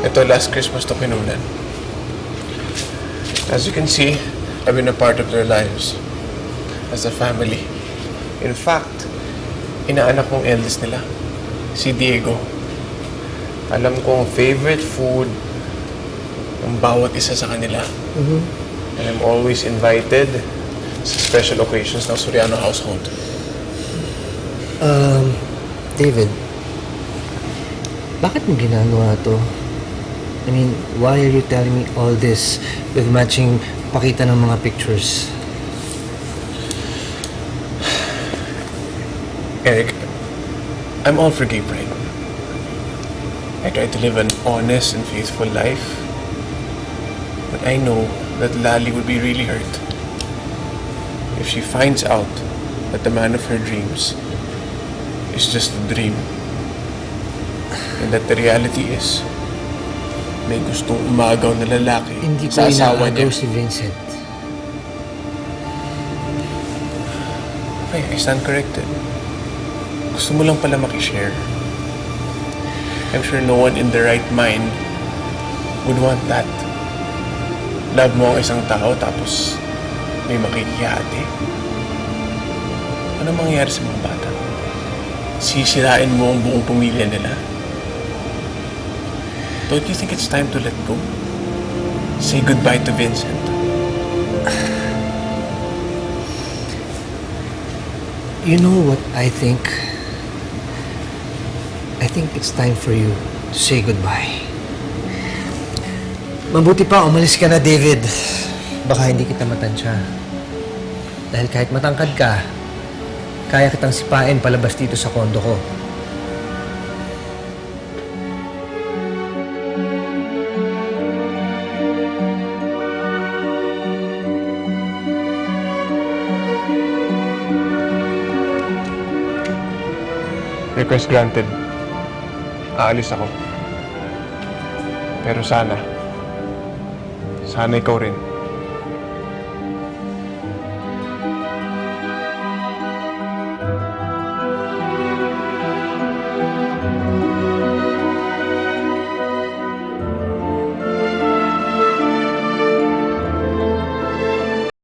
Ito last Christmas to kinunan. As you can see, I've been a part of their lives. As a family. In fact, inaanak kong eldest nila. Si Diego. Alam kong favorite food ng bawat isa sa kanila. And I'm always invited sa special occasions ng Soriano household. Um, David, bakit mo ginagawa to? I mean, why are you telling me all this with matching pakita ng mga pictures? Eric, I'm all for gay. I try to live an honest and faithful life. But I know that Lali would be really hurt if she finds out that the man of her dreams is just a dream. And that the reality is, may gustong umagaw na lalaki Hindi ko sa asawa inaagaw niya. si Vincent. Okay, I stand corrected. Gusto mo lang pala makishare. I'm sure no one in the right mind would want that. Love mo ang isang tao tapos may makikihati. Ano mangyayari sa mga bata? Sisirain mo ang buong pamilya nila. Don't you think it's time to let go? Say goodbye to Vincent. You know what I think? I think it's time for you to say goodbye. Mabuti pa, umalis ka na, David. Baka hindi kita matansya. Dahil kahit matangkad ka, kaya kitang sipain palabas dito sa kondo ko. Request granted. Aalis ako. Pero sana, sana ikaw rin.